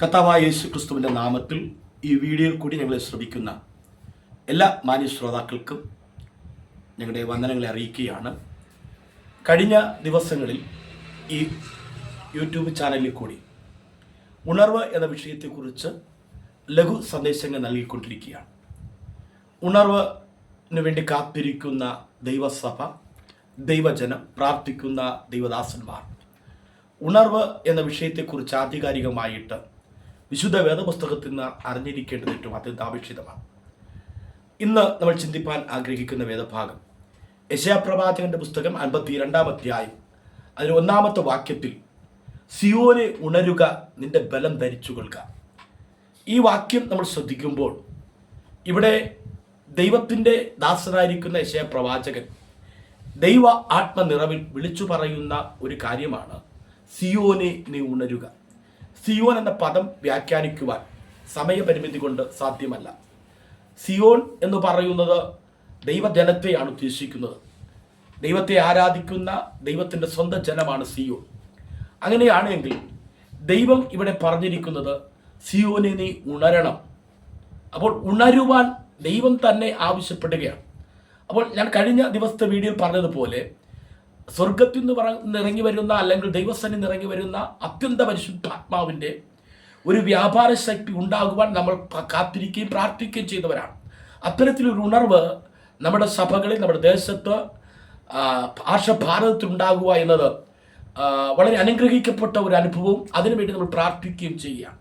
കർത്താവായ യേശു ക്രിസ്തുവിന്റെ നാമത്തിൽ ഈ വീഡിയോയിൽ കൂടി ഞങ്ങളെ ശ്രമിക്കുന്ന എല്ലാ മാന്യ ശ്രോതാക്കൾക്കും ഞങ്ങളുടെ വന്ദനങ്ങളെ അറിയിക്കുകയാണ്. കഴിഞ്ഞ ദിവസങ്ങളിൽ ഈ യൂട്യൂബ് ചാനലിൽ കൂടി ഉണർവ് എന്ന വിഷയത്തെക്കുറിച്ച് ലഘു സന്ദേശങ്ങൾ നൽകിക്കൊണ്ടിരിക്കുകയാണ്. ഉണർവിന് വേണ്ടി കാത്തിരിക്കുന്ന ദൈവസഭ ദൈവജനം പ്രാർത്ഥിക്കുന്ന ദൈവദാസന്മാർ. ഉണർവ് എന്ന വിഷയത്തെക്കുറിച്ച് ആധികാരികമായിട്ട് വിശുദ്ധ വേദപുസ്തകത്തിൽ നിന്ന് അറിഞ്ഞിരിക്കേണ്ടത് ഏറ്റവും അത്യന്താപേക്ഷിതമാണ്. ഇന്ന് നമ്മൾ ചിന്തിപ്പാൻ ആഗ്രഹിക്കുന്ന വേദഭാഗം. യശയപ്രവാചകന്റെ പുസ്തകം അൻപത്തി രണ്ടാം അധ്യായം. അതിൽ ഒന്നാമത്തെ വാക്യത്തിൽ സിയോനെ ഉണരുക നിന്റെ ബലം ധരിച്ചു കൊള്ളുക ഈ വാക്യം നമ്മൾ ശ്രദ്ധിക്കുമ്പോൾ ഇവിടെ ദൈവത്തിന്റെ ദാസനായിരിക്കുന്ന യശയപ്രവാചകൻ ദൈവ ആത്മനിറവിൽ വിളിച്ചു പറയുന്ന ഒരു കാര്യമാണ് സിയോനെ നീ ഉണരുക. സിയോൻ എന്ന പദം വ്യാഖ്യാനിക്കുവാൻ സമയപരിമിതി കൊണ്ട് സാധ്യമല്ല. സിയോൺ എന്ന് പറയുന്നത് ദൈവജനത്തെയാണ് ഉദ്ദേശിക്കുന്നത്. ദൈവത്തെ ആരാധിക്കുന്ന ദൈവത്തിന്റെ സ്വന്തം ജനമാണ് സിയോൺ അങ്ങനെയാണെങ്കിൽ ദൈവം ഇവിടെ പറഞ്ഞിരിക്കുന്നത് സിയോനെ നീ ഉണരണം. അപ്പോൾ ഉണരുവാൻ ദൈവം തന്നെ ആവശ്യപ്പെടുകയാണ്. അപ്പോൾ ഞാൻ കഴിഞ്ഞ ദിവസത്തെ വീഡിയോയിൽ പറഞ്ഞതുപോലെ സ്വർഗത്തിൽ നിന്ന് പറ ഇറങ്ങി വരുന്ന അല്ലെങ്കിൽ ദൈവസ്ഥനിൽ നിറങ്ങി വരുന്ന അത്യന്ത പരിശുദ്ധാത്മാവിന്റെ ഒരു വ്യാപാര ശക്തി ഉണ്ടാകുവാൻ നമ്മൾ കാത്തിരിക്കുകയും പ്രാർത്ഥിക്കുകയും ചെയ്തവരാണ്. അത്തരത്തിലൊരു ഉണർവ് നമ്മുടെ സഭകളിൽ നമ്മുടെ ദേശത്ത് ഉണ്ടാകുക എന്നത് വളരെ അനുഗ്രഹിക്കപ്പെട്ട ഒരു അനുഭവവും അതിനുവേണ്ടി നമ്മൾ പ്രാർത്ഥിക്കുകയും ചെയ്യുക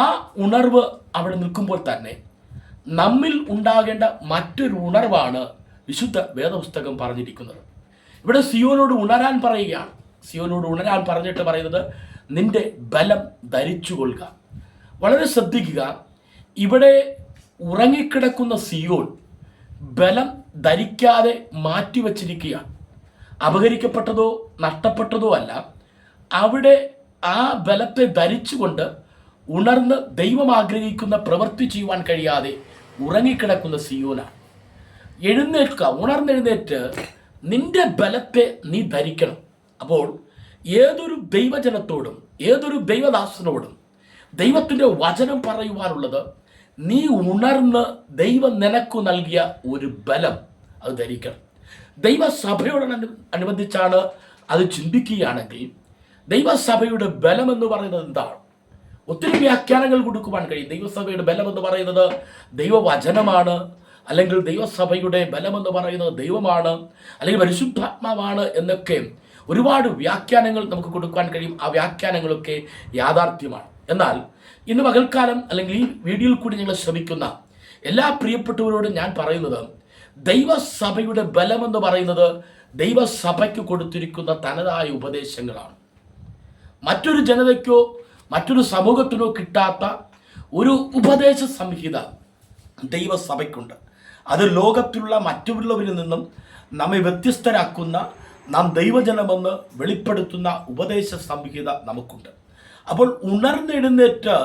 ആ ഉണർവ് അവിടെ നിൽക്കുമ്പോൾ തന്നെ നമ്മിൽ ഉണ്ടാകേണ്ട മറ്റൊരു ഉണർവാണ് വിശുദ്ധ വേദപുസ്തകം പറഞ്ഞിരിക്കുന്നത്. ഇവിടെ സിയോനോട് ഉണരാൻ പറയുകയാണ് സിയോനോട് ഉണരാൻ പറഞ്ഞിട്ട് പറയുന്നത് നിന്റെ ബലം ധരിച്ചു കൊള്ളുക വളരെ ശ്രദ്ധിക്കുക. ഇവിടെ ഉറങ്ങിക്കിടക്കുന്ന സിയോൻ ബലം ധരിക്കാതെ മാറ്റിവെച്ചിരിക്കുകയാണ്. അപഹരിക്കപ്പെട്ടതോ നഷ്ടപ്പെട്ടതോ അല്ല. അവിടെ ആ ബലത്തെ ധരിച്ചുകൊണ്ട് ഉണർന്ന് ദൈവം ആഗ്രഹിക്കുന്ന പ്രവൃത്തി ചെയ്യുവാൻ കഴിയാതെ ഉറങ്ങിക്കിടക്കുന്ന സിയോനാണ്. എഴുന്നേൽക്കുക. ഉണർന്നെഴുന്നേറ്റ് നിന്റെ ബലത്തെ നീ ധരിക്കണം. അപ്പോൾ ഏതൊരു ദൈവജനത്തോടും ഏതൊരു ദൈവദാസനോടും ദൈവത്തിന്റെ വചനം പറയുവാനുള്ളത് നീ ഉണർന്ന് ദൈവം നിനക്കു നൽകിയ ഒരു ബലം അത് ധരിക്കണം. ദൈവസഭയോട് അനു- അനുബന്ധിച്ചാണ് അത് ചിന്തിക്കുകയാണെങ്കിൽ ദൈവസഭയുടെ ബലം എന്ന് പറയുന്നത് എന്താണ്? ഒത്തിരി വ്യാഖ്യാനങ്ങൾ കൊടുക്കുവാൻ കഴിയും. ദൈവസഭയുടെ ബലം എന്ന് പറയുന്നത് ദൈവവചനമാണ്. അല്ലെങ്കിൽ ദൈവസഭയുടെ ബലമെന്ന് പറയുന്നത് ദൈവമാണ് അല്ലെങ്കിൽ പരിശുദ്ധാത്മാവാണ് എന്നൊക്കെ ഒരുപാട് വ്യാഖ്യാനങ്ങൾ നമുക്ക് കൊടുക്കാൻ കഴിയും. ആ വ്യാഖ്യാനങ്ങളൊക്കെ യാഥാർത്ഥ്യമാണ്. എന്നാൽ ഇന്ന് പകൽക്കാലം അല്ലെങ്കിൽ ഈ വീഡിയോയിൽ കൂടി ഞങ്ങൾ ശ്രമിക്കുന്ന എല്ലാ പ്രിയപ്പെട്ടവരോടും ഞാൻ പറയുന്നത് ദൈവസഭയുടെ ബലമെന്ന് പറയുന്നത് ദൈവസഭയ്ക്ക് കൊടുത്തിരിക്കുന്ന തനതായ ഉപദേശങ്ങളാണ്. മറ്റൊരു ജനതയ്ക്കോ മറ്റൊരു സമൂഹത്തിനോ കിട്ടാത്ത ഒരു ഉപദേശ സംഹിത ദൈവസഭയ്ക്കുണ്ട്. അത് ലോകത്തിലുള്ള മറ്റുള്ളവരിൽ നിന്നും നമ്മെ വ്യത്യസ്തരാക്കുന്ന നാം ദൈവജനമെന്ന് വെളിപ്പെടുത്തുന്ന ഉപദേശ സംഹിത നമുക്കുണ്ട്. അപ്പോൾ ഉണർന്നെഴുന്നേറ്റ്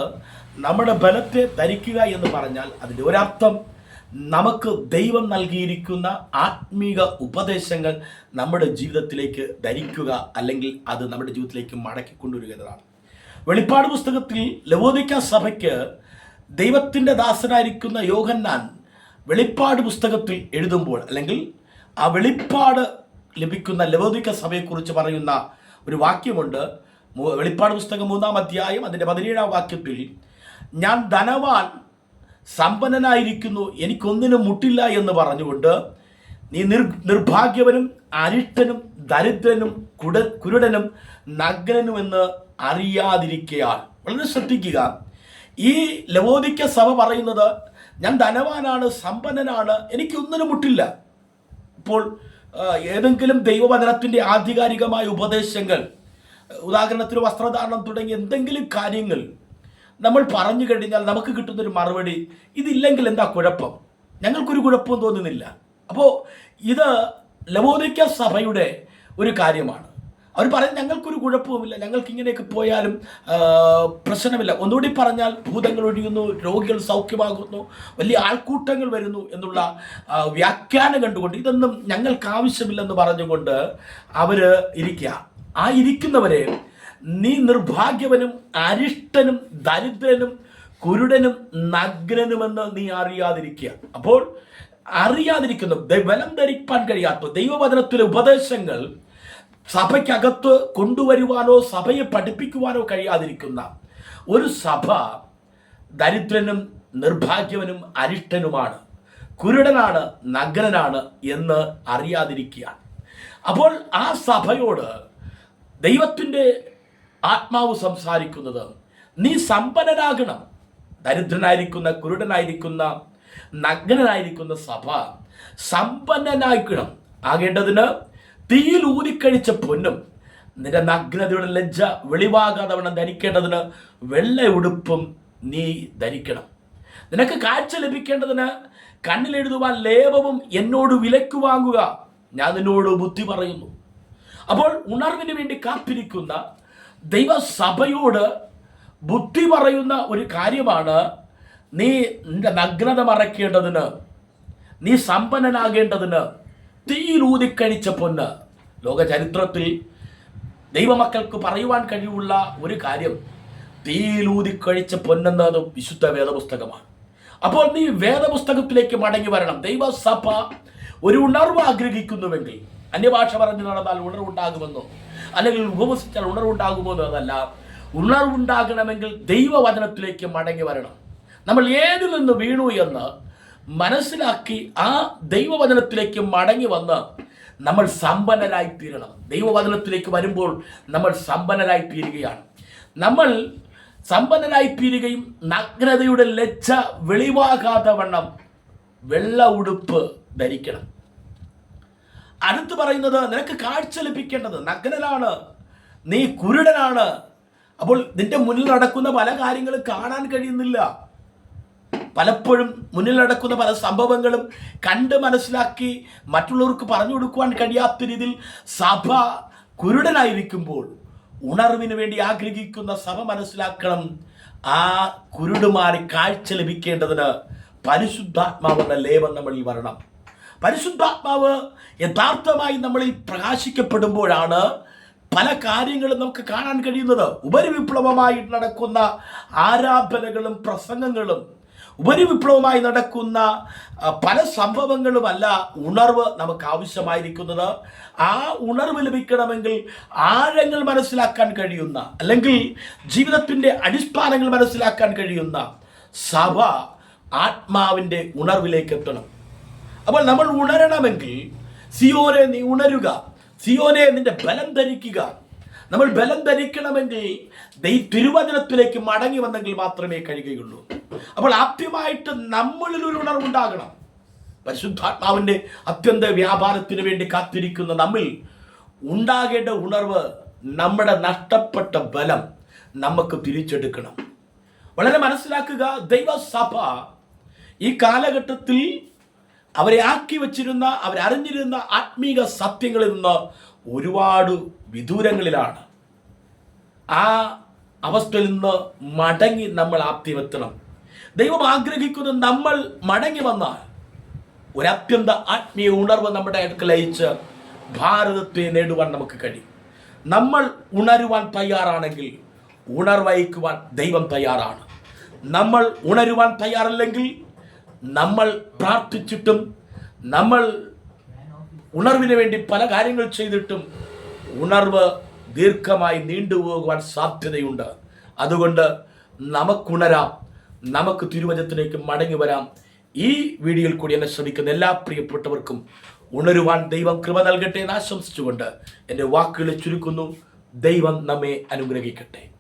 നമ്മുടെ ബലത്തെ ധരിക്കുക എന്ന് പറഞ്ഞാൽ അതിന്റെ ഒരർത്ഥം നമുക്ക് ദൈവം നൽകിയിരിക്കുന്ന ആത്മീക ഉപദേശങ്ങൾ നമ്മുടെ ജീവിതത്തിലേക്ക് ധരിക്കുക അല്ലെങ്കിൽ അത് നമ്മുടെ ജീവിതത്തിലേക്ക് മടക്കി കൊണ്ടുവരിക എന്നതാണ്. വെളിപ്പാട് പുസ്തകത്തിൽ ലവോദിക്ക സഭയ്ക്ക് ദൈവത്തിന്റെ ദാസനായിരിക്കുന്ന യോഹന്നാൻ വെളിപ്പാട് പുസ്തകത്തിൽ എഴുതുമ്പോൾ അല്ലെങ്കിൽ ആ വെളിപ്പാട് ലഭിക്കുന്ന ലവോദിക സഭയെക്കുറിച്ച് പറയുന്ന ഒരു വാക്യമുണ്ട്. വെളിപ്പാട് പുസ്തകം മൂന്നാം അധ്യായം അതിന്റെ പതിനേഴാം വാക്യത്തിൽ ഞാൻ ധനവാൻ സമ്പന്നനായിരിക്കുന്നു എനിക്കൊന്നിനും മുട്ടില്ല എന്ന് പറഞ്ഞുകൊണ്ട് നീ നിർ നിർഭാഗ്യവനും അരിഷ്ടനും ദരിദ്രനും കുട കുരുടനും നഗ്നനും എന്ന് വളരെ ശ്രദ്ധിക്കുക. ഈ ലവോദിക്ക സഭ പറയുന്നത് ഞാൻ ധനവാനാണ് സമ്പന്നനാണ് എനിക്കൊന്നിനും മുട്ടില്ല. ഇപ്പോൾ ഏതെങ്കിലും ദൈവവചനത്തിന്റെ ആധികാരികമായ ഉപദേശങ്ങൾ ഉദാഹരണത്തിന് വസ്ത്രധാരണം തുടങ്ങിയ എന്തെങ്കിലും കാര്യങ്ങൾ നമ്മൾ പറഞ്ഞു കഴിഞ്ഞാൽ നമുക്ക് കിട്ടുന്നൊരു മറുപടി ഇതില്ലെങ്കിൽ എന്താ കുഴപ്പം? ഞങ്ങൾക്കൊരു കുഴപ്പവും തോന്നുന്നില്ല. അപ്പോൾ ഇത് ലവോദിക്ക സഭയുടെ ഒരു കാര്യമാണ്. അവർ പറയും ഞങ്ങൾക്കൊരു കുഴപ്പവുമില്ല. ഞങ്ങൾക്ക് ഇങ്ങനെയൊക്കെ പോയാലും പ്രശ്നമില്ല. ഒന്നുകൂടി പറഞ്ഞാൽ ഭൂതങ്ങൾ ഒഴിയുന്നു രോഗികൾ സൗഖ്യമാകുന്നു വലിയ ആൾക്കൂട്ടങ്ങൾ വരുന്നു എന്നുള്ള വ്യാഖ്യാനം കണ്ടുകൊണ്ട് ഇതൊന്നും ഞങ്ങൾക്ക് ആവശ്യമില്ലെന്ന് പറഞ്ഞുകൊണ്ട് അവർ ഇരിക്കുക. ആ ഇരിക്കുന്നവരെ നീ നിർഭാഗ്യവനും അരിഷ്ടനും ദരിദ്രനും കുരുടനും നഗ്നനുമെന്ന് നീ അറിയാതിരിക്കുക. അപ്പോൾ അറിയാതിരിക്കുന്നു. ബലം ധരിപ്പാൻ കഴിയാത്ത ദൈവവചനത്തിലെ ഉപദേശങ്ങൾ സഭയ്ക്കകത്ത് കൊണ്ടുവരുവാനോ സഭയെ പഠിപ്പിക്കുവാനോ കഴിയാതിരിക്കുന്ന ഒരു സഭ ദരിദ്രനും നിർഭാഗ്യവനും അരിഷ്ടനുമാണ് കുരുടനാണ് നഗ്നനാണ് എന്ന് അറിയാതിരിക്കുകയാണ്. അപ്പോൾ ആ സഭയോട് ദൈവത്തിന്റെ ആത്മാവ് സംസാരിക്കുന്നത് നീ സമ്പന്നനാകണം. ദരിദ്രനായിരിക്കുന്ന കുരുടനായിരിക്കുന്ന നഗ്നനായിരിക്കുന്ന സഭ സമ്പന്നനായിക്കണം. ആകേണ്ടതിന് തീയിൽ ഊതിക്കഴിച്ച പൊന്നും നിന്റെ നഗ്നതയുടെ ലജ്ജ വെളിവാകാതെ വണ്ണം ധരിക്കേണ്ടതിന് വെള്ള ഉടുപ്പും നീ ധരിക്കണം. നിനക്ക് കാഴ്ച ലഭിക്കേണ്ടതിന് കണ്ണിലെഴുതുവാൻ ലേപവും എന്നോട് വിലക്ക് വാങ്ങുക. ഞാൻ നിന്നോട് ബുദ്ധി പറയുന്നു. അപ്പോൾ ഉണർവിന് വേണ്ടി കാത്തിരിക്കുന്ന ദൈവസഭയോട് ബുദ്ധി പറയുന്ന ഒരു കാര്യമാണ് നീ നിന്റെ നഗ്നത മറയ്ക്കേണ്ടതിന് നീ സമ്പന്നനാകേണ്ടതിന് തീയിൽ കഴിച്ച പൊന്ന്. ലോക ചരിത്രത്തിൽ ദൈവമക്കൾക്ക് പറയുവാൻ കഴിവുള്ള ഒരു കാര്യം തീയിലൂതിക്കഴിച്ച പൊന്നെന്നത് വിശുദ്ധ വേദപുസ്തകമാണ്. അപ്പോൾ നീ വേദപുസ്തകത്തിലേക്ക് മടങ്ങി വരണം. ദൈവസഭ ഒരു ഉണർവ് ആഗ്രഹിക്കുന്നുവെങ്കിൽ അന്യഭാഷ പറഞ്ഞു നടന്നാൽ ഉണർവുണ്ടാകുമെന്നോ അല്ലെങ്കിൽ ഉപവസിച്ചാൽ ഉണർവുണ്ടാകുമോ എന്നതല്ല. ഉണർവുണ്ടാകണമെങ്കിൽ ദൈവവചനത്തിലേക്ക് മടങ്ങി വരണം. നമ്മൾ ഏതിൽ നിന്ന് വീണു എന്ന് മനസ്സിലാക്കി ആ ദൈവവചനത്തിലേക്ക് മടങ്ങി വന്ന് നമ്മൾ സമ്പന്നരായി തീരണം. ദൈവവചനത്തിലേക്ക് വരുമ്പോൾ നമ്മൾ സമ്പന്നരായി തീരുകയാണ്. നമ്മൾ സമ്പന്നരായി തീരുകയും നഗ്നതയുടെ ലജ്ജ വെളിവാകാത്ത വണ്ണം വെള്ള ഉടുപ്പ് ധരിക്കണം. അടുത്ത് പറയുന്നത് നിനക്ക് കാഴ്ച ലഭിക്കേണ്ടത് നഗ്നനാണ് നീ കുരുടനാണ്. അപ്പോൾ നിന്റെ മുന്നിൽ നടക്കുന്ന പല കാര്യങ്ങളും കാണാൻ കഴിയുന്നില്ല. പലപ്പോഴും മുന്നിൽ നടക്കുന്ന പല സംഭവങ്ങളും കണ്ട് മനസ്സിലാക്കി മറ്റുള്ളവർക്ക് പറഞ്ഞു കൊടുക്കുവാൻ കഴിയാത്ത രീതിയിൽ സഭ കുരുടനായിരിക്കുമ്പോൾ ഉണർവിന് വേണ്ടി ആഗ്രഹിക്കുന്ന സഭ മനസ്സിലാക്കണം. ആ കുരുടുമാറി കാഴ്ച ലഭിക്കേണ്ടതിന് പരിശുദ്ധാത്മാവെന്ന ലേപം നമ്മളിൽ വരണം. പരിശുദ്ധാത്മാവ് യഥാർത്ഥമായി നമ്മളിൽ പ്രകാശിക്കപ്പെടുമ്പോഴാണ് പല കാര്യങ്ങളും നമുക്ക് കാണാൻ കഴിയുന്നത്. ഉപരിവിപ്ലവമായി നടക്കുന്ന ആരാധനകളും പ്രസംഗങ്ങളും ഉപരിവിപ്ലവമായി നടക്കുന്ന പല സംഭവങ്ങളുമല്ല ഉണർവ് നമുക്ക് ആവശ്യമായിരിക്കുന്നത് ആ ഉണർവ് ലഭിക്കണമെങ്കിൽ ആഴങ്ങൾ മനസ്സിലാക്കാൻ കഴിയുന്ന അല്ലെങ്കിൽ ജീവിതത്തിന്റെ അടിസ്ഥാനങ്ങൾ മനസ്സിലാക്കാൻ കഴിയുന്ന സഭ ആത്മാവിന്റെ ഉണർവിലേക്ക് എത്തണം അപ്പോൾ നമ്മൾ ഉണരണമെങ്കിൽ സിയോനെ നീ ഉണരുക സിയോനെ നിന്റെ ബലം ധരിക്കുക. നമ്മൾ ബലം ധരിക്കണമെങ്കിൽ തിരുവചനത്തിലേക്ക് മടങ്ങി വന്നെങ്കിൽ മാത്രമേ കഴിയുകയുള്ളൂ. അപ്പോൾ ആദ്യമായിട്ട് നമ്മളിൽ ഒരു ഉണർവുണ്ടാകണം. പരിശുദ്ധാത്മാവിന്റെ അത്യന്ത വ്യാപാരത്തിന് വേണ്ടി കാത്തിരിക്കുന്ന നമ്മിൽ ഉണ്ടാകേണ്ട ഉണർവ് നമ്മുടെ നഷ്ടപ്പെട്ട ബലം നമുക്ക് തിരിച്ചെടുക്കണം. വളരെ മനസ്സിലാക്കുക ദൈവസഭ ഈ കാലഘട്ടത്തിൽ അവരെ ആക്കി വച്ചിരുന്ന അവരറിഞ്ഞിരുന്ന ആത്മീക സത്യങ്ങളിൽ നിന്ന് ഒരുപാട് വിദൂരങ്ങളിലാണ്. ആ അവസ്ഥയിൽ നിന്ന് മടങ്ങി നമ്മൾ ആപ്തിവെത്തണം ദൈവം ആഗ്രഹിക്കുന്ന നമ്മൾ മടങ്ങി വന്നാൽ. ഒരത്യന്ത ആത്മീയ ഉണർവ് നമ്മുടെ അടുക്കളയിച്ച് ഭാരതത്തെ നേടുവാൻ നമുക്ക് കഴിയും. നമ്മൾ ഉണരുവാൻ തയ്യാറാണെങ്കിൽ ഉണർവഹിക്കുവാൻ ദൈവം തയ്യാറാണ്. നമ്മൾ ഉണരുവാൻ തയ്യാറല്ലെങ്കിൽ നമ്മൾ പ്രാർത്ഥിച്ചിട്ടും നമ്മൾ ഉണർവിന് വേണ്ടി പല കാര്യങ്ങൾ ചെയ്തിട്ടും ഉണർവ് ദീർഘമായി നീണ്ടുപോകുവാൻ സാധ്യതയുണ്ട്. അതുകൊണ്ട് നമുക്കുണരാം. നമുക്ക് തിരുവചനത്തിലേക്ക് മടങ്ങി വരാം. ഈ വീഡിയോയിൽ കൂടി എന്നെ ശ്രമിക്കുന്ന എല്ലാ പ്രിയപ്പെട്ടവർക്കും ഉണരുവാൻ ദൈവം കൃപ നൽകട്ടെ എന്ന് ആശംസിച്ചുകൊണ്ട് എന്റെ വാക്കുകളെ ചുരുക്കുന്നു. ദൈവം നമ്മെ അനുഗ്രഹിക്കട്ടെ.